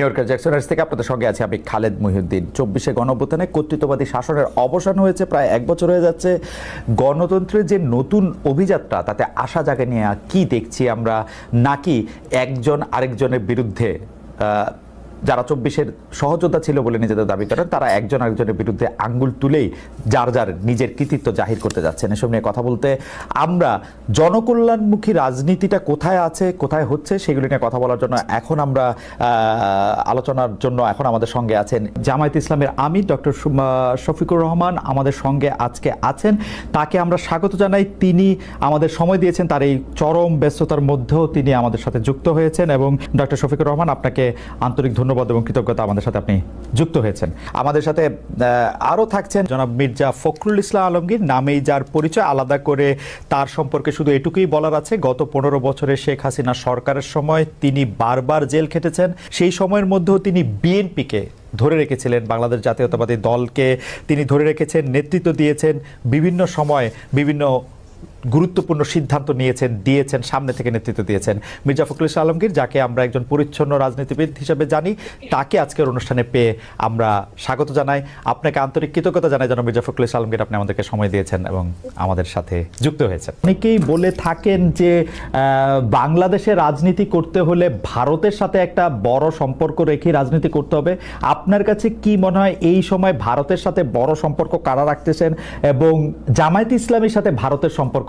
New ইয়র্কের Jackson থেকে আপনাদের সঙ্গে আছে আমি খালেদ মহিউদ্দিন। চব্বিশে গণঅভ্যুত্থানে কর্তৃত্ববাদী শাসনের অবসান হয়েছে, প্রায় এক বছর হয়ে যাচ্ছে। গণতন্ত্রের যে নতুন অভিযাত্রা, তাতে আশা জাগে নিয়ে কি দেখছি আমরা? নাকি একজন আরেকজনের বিরুদ্ধে যারা চব্বিশের সহযোদ্ধা ছিল বলে নিজেদের দাবি করেন, তারা একজন আরেকজনের বিরুদ্ধে আঙ্গুল তুলেই যার যার নিজের কৃতিত্ব জাহির করতে যাচ্ছেন। এসব নিয়ে কথা বলতে আমরা জনকল্যাণমুখী রাজনীতিটা কোথায় আছে, কোথায় হচ্ছে সেগুলি নিয়ে কথা বলার জন্য এখন আমরা আলোচনার জন্য এখন আমাদের সঙ্গে আছেন জামায়াত ইসলামের আমির ডক্টর শফিকুর রহমান। আমাদের সঙ্গে আজকে আছেন, তাকে আমরা স্বাগত জানাই। তিনি আমাদের সময় দিয়েছেন, তার এই চরম ব্যস্ততার মধ্যেও তিনি আমাদের সাথে যুক্ত হয়েছেন। এবং ডক্টর শফিকুর রহমান, আপনাকে আন্তরিক ধন্যবাদ এবং কৃতজ্ঞতা আমাদের সাথে আপনি যুক্ত হয়েছেন। আমাদের সাথে আরও থাকছেন জনাব মির্জা ফখরুল ইসলাম আলমগীর। নামেই যার পরিচয়, আলাদা করে তার সম্পর্কে শুধু এটুকুই বলার আছে। গত পনেরো বছরে শেখ হাসিনা সরকারের সময় তিনি বারবার জেল খেটেছেন। সেই সময়ের মধ্যেও তিনি বিএনপিকে ধরে রেখেছিলেন, বাংলাদেশ জাতীয়তাবাদী দলকে তিনি ধরে রেখেছেন, নেতৃত্ব দিয়েছেন। বিভিন্ন সময় বিভিন্ন গুরুত্বপূর্ণ সিদ্ধান্ত নিয়েছেন, দিয়েছেন, সামনে থেকে নেতৃত্ব দিয়েছেন। মির্জা ফখরুল ইসলাম আলমগীর, যাকে আমরা একজন পরিচ্ছন্ন রাজনীতিবিদ হিসেবে জানি, তাকে আজকের অনুষ্ঠানে পেয়ে আমরা স্বাগত জানাই। আপনাকে আন্তরিক কৃতজ্ঞতা জানাই যেন মির্জা ফখরুল ইসলাম আলমগীর আপনি আমাদেরকে সময় দিয়েছেন এবং আমাদের সাথে যুক্ত হয়েছেন। অনেকেই বলে থাকেন যে বাংলাদেশে রাজনীতি করতে হলে ভারতের সাথে একটা বড় সম্পর্ক রেখে রাজনীতি করতে হবে। আপনার কাছে কি মনে হয় এই সময় ভারতের সাথে বড় সম্পর্ক কারা রাখতেছেন এবং জামায়াত ইসলামের সাথে ভারতের সম্পর্ক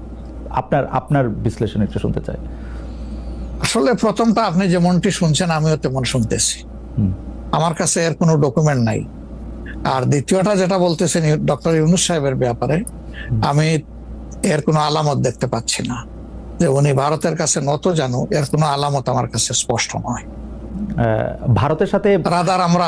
আপনার আপনার বিশ্লেষণ একটু শুনতে চাই। আসলে প্রথমটা আপনি যেমনটি শুনছেন আমিও তেমন শুনতেছি। আমার কাছে এর কোনো ডকুমেন্ট নাই। আর দ্বিতীয়টা যেটা বলতেছেন ডক্টর ইউনুস সাহেবের ব্যাপারে আমি এর কোনো আলামত দেখতে পাচ্ছি না। যে উনি ভারতের কাছে নত জানু এর কোনো আলামত আমার কাছে স্পষ্ট নয়। ভারতের সাথে রাদার আমরা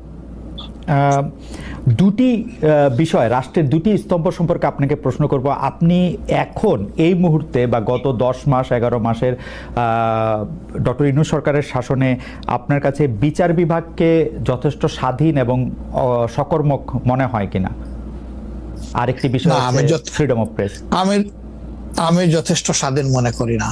দুটি বিষয় রাষ্ট্রের দুটি স্তম্ভ সম্পর্কে আপনাকে প্রশ্ন করব। আপনি এখন এই মুহূর্তে বা গত দশ মাস এগারো মাসের ডক্টর ইনু সরকারের শাসনে আপনার কাছে বিচার বিভাগকে যথেষ্ট স্বাধীন এবং সকর্মক মনে হয় কিনা? আরেকটি বিষয় ফ্রিডম অফ প্রেস আমি আমি যথেষ্ট স্বাধীন মনে করি না।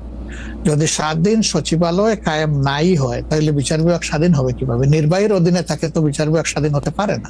যদি সাত দিন সচিবালয় কায়েম নাই হয়, তাহলে বিচার বিভাগ স্বাধীন হবে কীভাবে? নির্বাহীর অধীনে থাকে তো বিচার বিভাগ স্বাধীন হতে পারে না।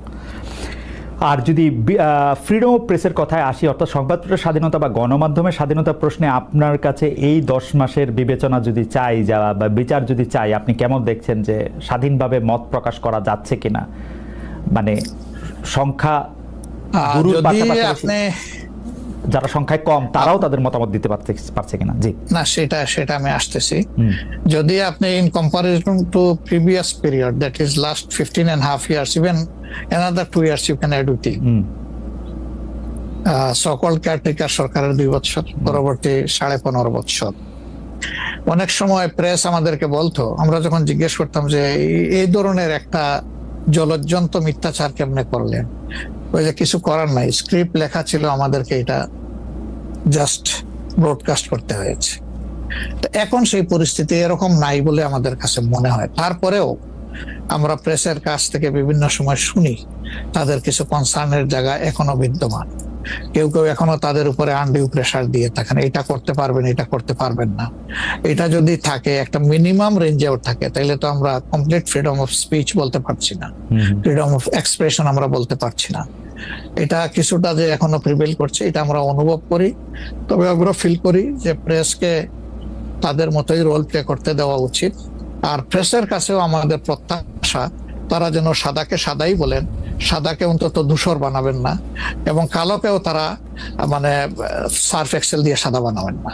আর যদি ফ্রিডম অফ প্রেসের কথায় আসি অর্থাৎ সংবাদপত্রের স্বাধীনতা বা গণমাধ্যমের স্বাধীনতা প্রশ্নে আপনার কাছে এই দশ মাসের বিবেচনা যদি চাই যাওয়া বা বিচার যদি চাই আপনি কেমন দেখছেন যে স্বাধীনভাবে মত প্রকাশ করা যাচ্ছে কিনা? মানে সংখ্যা আপনি যারা সংখ্যায় কম তারাও তাদের মতামত দিতে পারছে কিনা? জি। না সেটা সেটা আমি আসতেছি। যদি আপনি in comparison to previous period that is last fifteen and half years even another two years you can add with সকল কেয়ারটেকার সরকারের দুই বছর পরবর্তী সাড়ে পনেরো বছর অনেক সময় প্রেস আমাদেরকে বলতো আমরা যখন জিজ্ঞেস করতাম যে এই- এই ধরনের একটা জলজ্জন্ত মিথ্যাচার কেমনে করলেন? ওই যে কিছু করার নাই। স্ক্রিপ্ট লেখা ছিল আমাদেরকে এটা জাস্ট ব্রডকাস্ট করতে হয়েছে। এখন সেই পরিস্থিতি এরকম নাই বলে আমাদের কাছে মনে হয়। তারপরেও আমরা প্রেসের কাছ থেকে বিভিন্ন সময় শুনি তাদের কিছু কনসার্নের জায়গা এখনও বিদ্যমান। কেউ কেউ এখনও তাদের উপরে আন্ডিউ প্রেশার দিয়ে থাকেন। এটা করতে পারবেন এটা করতে পারবেন না। এটা যদি থাকে একটা মিনিমাম রেঞ্জেও থাকে তাহলে তো আমরা কমপ্লিট ফ্রিডম অফ স্পিচ বলতে পারছি না। ফ্রিডম অফ এক্সপ্রেশন আমরা বলতে পারছি না। এটা কিছুটা যে এখনও প্রিভেল করছে, এটা আমরা অনুভব করি। তবে আমরা ফিল করি যে প্রেসকে তাদের মতোই রোল প্লে করতে দেওয়া উচিত। আর প্রেসের কাছেও আমাদের প্রত্যাশা, তারা যেন সাদাকে সাদাই বলেন, সাদাকে অন্তত ধূসর বানাবেন না এবং কালোকেও তারা মানে সার্ফ এক্সেল দিয়ে সাদা বানাবেন না।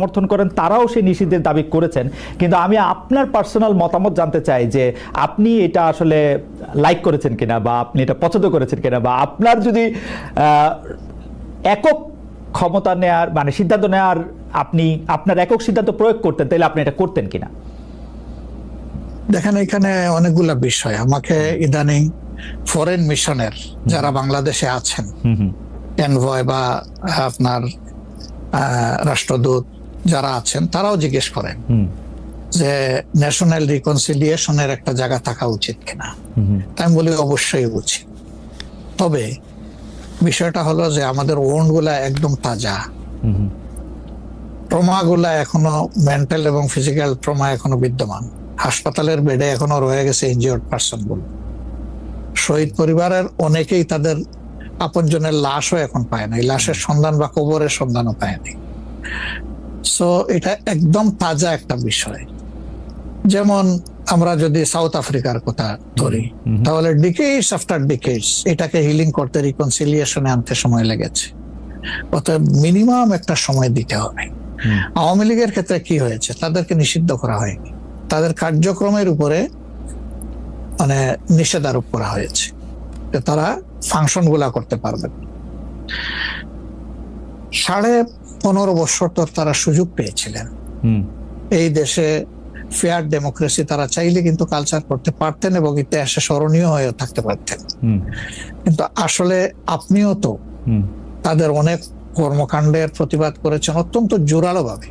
সমর্থন করেন তারাও সেই নিষিদ্ধের দাবি করেছেন। কিন্তু আমি আপনার পার্সোনাল মতামত জানতে চাই যে আপনি এটা আসলে লাইক করেছেন কিনা বা আপনি এটা পছন্দ করেছেন কিনা বা আপনার যদি একক ক্ষমতা নেয়ার মানে সিদ্ধান্ত নেওয়ার আপনি আপনার একক সিদ্ধান্ত প্রয়োগ করতেন তাহলে আপনি এটা করতেন কিনা? দেখেন এখানে অনেকগুলা বিষয়। আমাকে ইদানিং ফরেন মিশনের যারা বাংলাদেশে আছেন এনভয় বা আপনার রাষ্ট্রদূত যারা আছেন তারাও জিজ্ঞেস করেন যে ন্যাশনাল রিকনসিলিয়েশনের একটা জায়গা থাকা উচিত কিনা। তাই আমি বলি অবশ্যই উচিত। তবে বিষয়টা হলো যে আমাদের ওন্ডগুলা একদম তাজা। হুম। হুম ট্রমা গুলা এখনও মেন্টাল এবং ফিজিক্যাল ট্রমা এখনও বিদ্যমান। হাসপাতালের বেডে এখনও রয়ে গেছে ইনজিওর্ড পার্সনগুলো শহীদ পরিবারের অনেকেই তাদের আপনজনের লাশও এখন পায় না এই লাশের সন্ধান বা কবরের সন্ধানও পায়নি সো এটা একদম তাজা একটা বিষয়। যেমন আমরা যদি সাউথ আফ্রিকার কথা ধরি তাহলে ডিকেইডস আফটার ডিকেইডস এটাকে হিলিং করতে রিকনসিলিয়েশনে আনতে সময় লেগেছে। অতএব মিনিমাম একটা সময় দিতে হবে। আওয়ামী লীগের ক্ষেত্রে কি হয়েছে? তাদেরকে নিষিদ্ধ করা হয়নি। তাদের কার্যক্রমের উপরে মানে নিষেধ আরোপ করা হয়েছে। যে তারা ফাংশনগুলা করতে পারবেন সাড়ে পনেরো বছর তো তারা সুযোগ পেয়েছিলেন। হুম। এই দেশে ফেয়ার ডেমোক্রেসি তারা চাইলে কিন্তু কালচার করতে পারতেন এবং ইতিহাসে স্মরণীয় হয়ে থাকতে পারতেন। কিন্তু আসলে আপনিও তো তাদের অনেক কর্মকাণ্ডের প্রতিবাদ করেছেন অত্যন্ত জোরালো ভাবে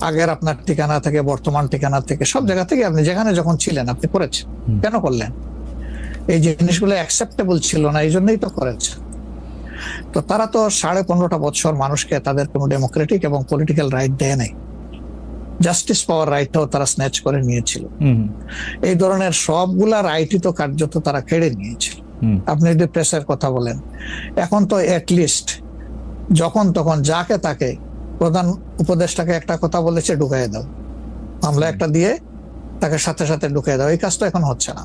আগের আপনার ঠিকানা থেকে বর্তমান ঠিকানা থেকে সব জায়গা থেকে আপনি যেখানে যখন ছিলেন আপনি করেছেন। কেন করলেন? এই জিনিসগুলো অ্যাকসেপ্টেবল ছিল না এই জন্যই তো করেছেন। তো তারা তো সাড়ে পনেরোটা বছর মানুষকে তাদের কোনো ডেমোক্রেটিক এবং পলিটিক্যাল রাইট দেয় নাই। জাস্টিস পাওয়ার রাইটটাও তারা স্ন্যাচ করে নিয়েছিল। এই ধরনের সবগুলা রাইটই তো কার্যত তারা কেড়ে নিয়েছিল। আপনি যদি প্রেসের কথা বলেন এখন তো লিস্ট যখন তখন যাকে তাকে প্রধান উপদেষ্টাকে একটা কথা বলেছে ঢুকাই দাও। মামলা একটা দিয়ে তাকে সাথে সাথে ঢুকিয়ে দাও। এই কাজ তো এখন হচ্ছে না।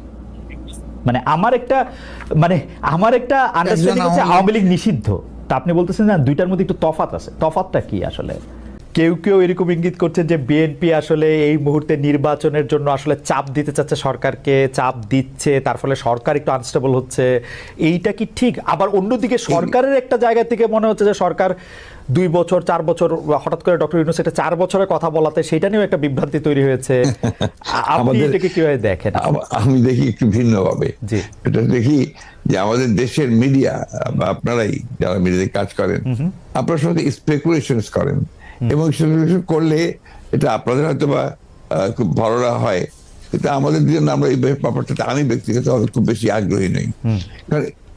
মানে আমার একটা মানে আমার একটা আন্ডারস্ট্যান্ডিং হচ্ছে আওয়ামী লীগ- নিষিদ্ধ। তা আপনি বলতেছেন না দুইটার মধ্যে একটু তফাৎ আছে। তফাৎটা কি আসলে? কেউ কেউ এরকম ইঙ্গিত করছেন যে বিএনপি আসলে এই মুহূর্তে নির্বাচনের জন্য আসলে চাপ দিতে চাচ্ছে সরকারকে চাপ দিচ্ছে তার ফলে সরকার একটু আনস্টেবল হচ্ছে। এইটা কি ঠিক? আবার অন্যদিকে সরকারের একটা জায়গা থেকে মনে হচ্ছে যে সরকার দুই বছর চার বছর হঠাৎ করে ডক্টর ইউনুস এটা চার বছরের কথা বলাতে সেটা নিয়েও একটা বিভ্রান্তি তৈরি হয়েছে। আপনি এটাকে কীভাবে দেখেন? আমি দেখি একটু ভিন্নভাবে। জি। এটা দেখি যে আমাদের দেশের মিডিয়া বা আপনারাই যারা মিডিয়াতে কাজ করেন আপনারা সাথে স্পেকুলেশন করেন। এবং স্পেকুলেশন করলে এটা আপনাদের হয়তো বা খুব ভালোরা হয়। কিন্তু আমাদের জন্য আমরা এই ব্যাপারটা আমি ব্যক্তিগত খুব বেশি আগ্রহী নই। কারণ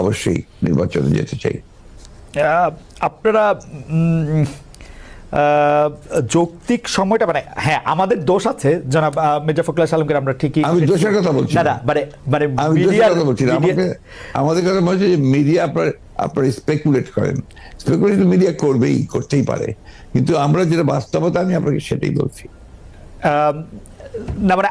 অবশ্যই নির্বাচনে যেতে চাই। আপনারা যৌক্তিক সময়টা মানে হ্যাঁ আমাদের দোষ আছে জনাব মির্জা ফখরুল সালামকে আমরা ঠিকই আমি দোষের কথা বলছি না। মানে মানে আমি দোষের কথা বলছি না। আমাকে আমাদের কথা বলছে যে মিডিয়া আপনার আপনার স্পেকুলেট করেন। স্পেকুলেট মিডিয়া করবেই করতেই পারে। কিন্তু আমরা যেটা বাস্তবতা আমি আপনাকে সেটাই বলছি। না মানে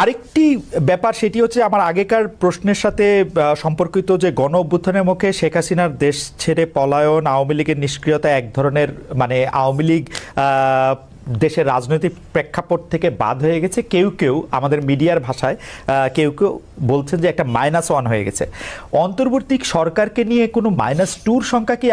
আরেকটি ব্যাপার সেটি হচ্ছে আমার আগেকার প্রশ্নের সাথে সম্পর্কিত যে গণ অভ্যুত্থানের মুখে শেখ হাসিনার দেশ ছেড়ে পলায়ন, আওয়ামী লীগের নিষ্ক্রিয়তা এক ধরনের মানে আওয়ামী লীগ দেশের রাজনৈতিক প্রেক্ষাপট থেকে বাদ হয়ে গেছে। কেউ কেউ আমাদের মিডিয়ার ভাষায় কেউ কেউ বলছেন যে একটা মাইনাস ওয়ান হয়ে গেছে। অন্তর্বর্তী সরকারকে নিয়ে কোনো মাইনাস টুর সংখ্যা কি